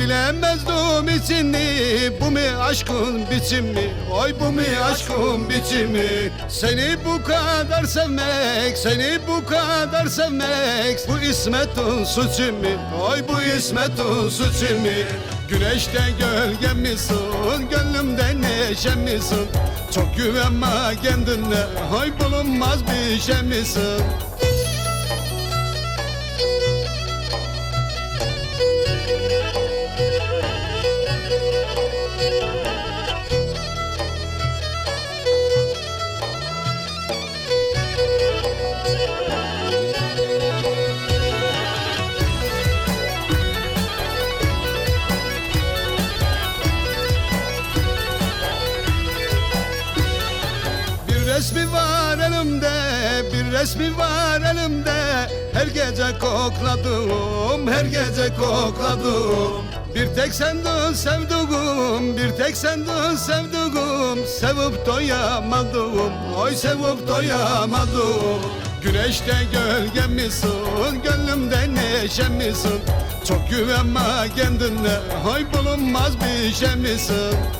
Bilemezdim içini Bu mu aşkın biçimi? Oy bu mu aşkın biçimi? Seni bu kadar sevmek Seni bu kadar sevmek Bu İsmet'in suçu mu Oy bu İsmet'in suçu mu Güneşte gölgem misin? Gönlümde neşem misin? Çok güvenme kendine. Oy bulunmaz bir şey misin var elimde, bir resmi var elimde. Her gece kokladım, her gece kokladım. Bir tek sendin sevduğum, bir tek sendin sevduğum Sevip doyamadım, oy sevip doyamadım. Güneşte gölgem misin, gönlümde neşem misin? Çok güvenme kendine, oy bulunmaz bir şey misin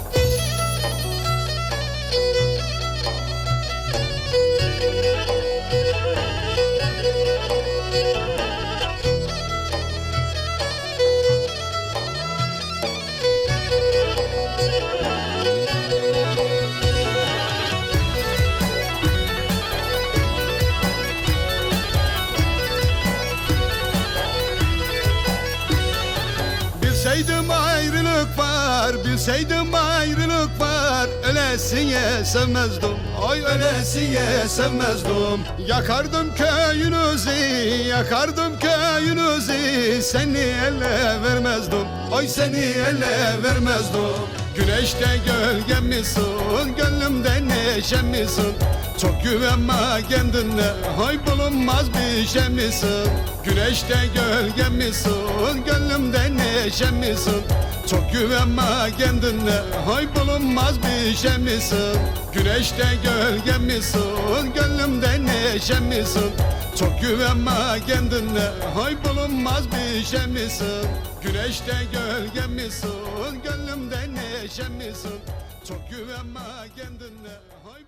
Bilseydim ayrılık var, bilseydim ayrılık var. Ölesiye sevmezdim, ay ölesiye sevmezdim. Yakardım köyünüzü, yakardım köyünüzü. Seni ele vermezdim, ay seni ele vermezdim. Güneşte gölgem misin, gönlümde neşem misin? Çok güvenme kendine Hay bulunmaz bir şey Güneşte gölgem misin Gönlümde neşem misin? Çok güvenme kendine Hay bulunmaz bir şey misin? Güneşte gölgem misin? Gönlümde neşem misin? Çok güvenme kendine Hay bulunmaz bir şey misin? Güneşte gölgem misin? Gönlümde neşem misin? Çok güvenme kendine Hay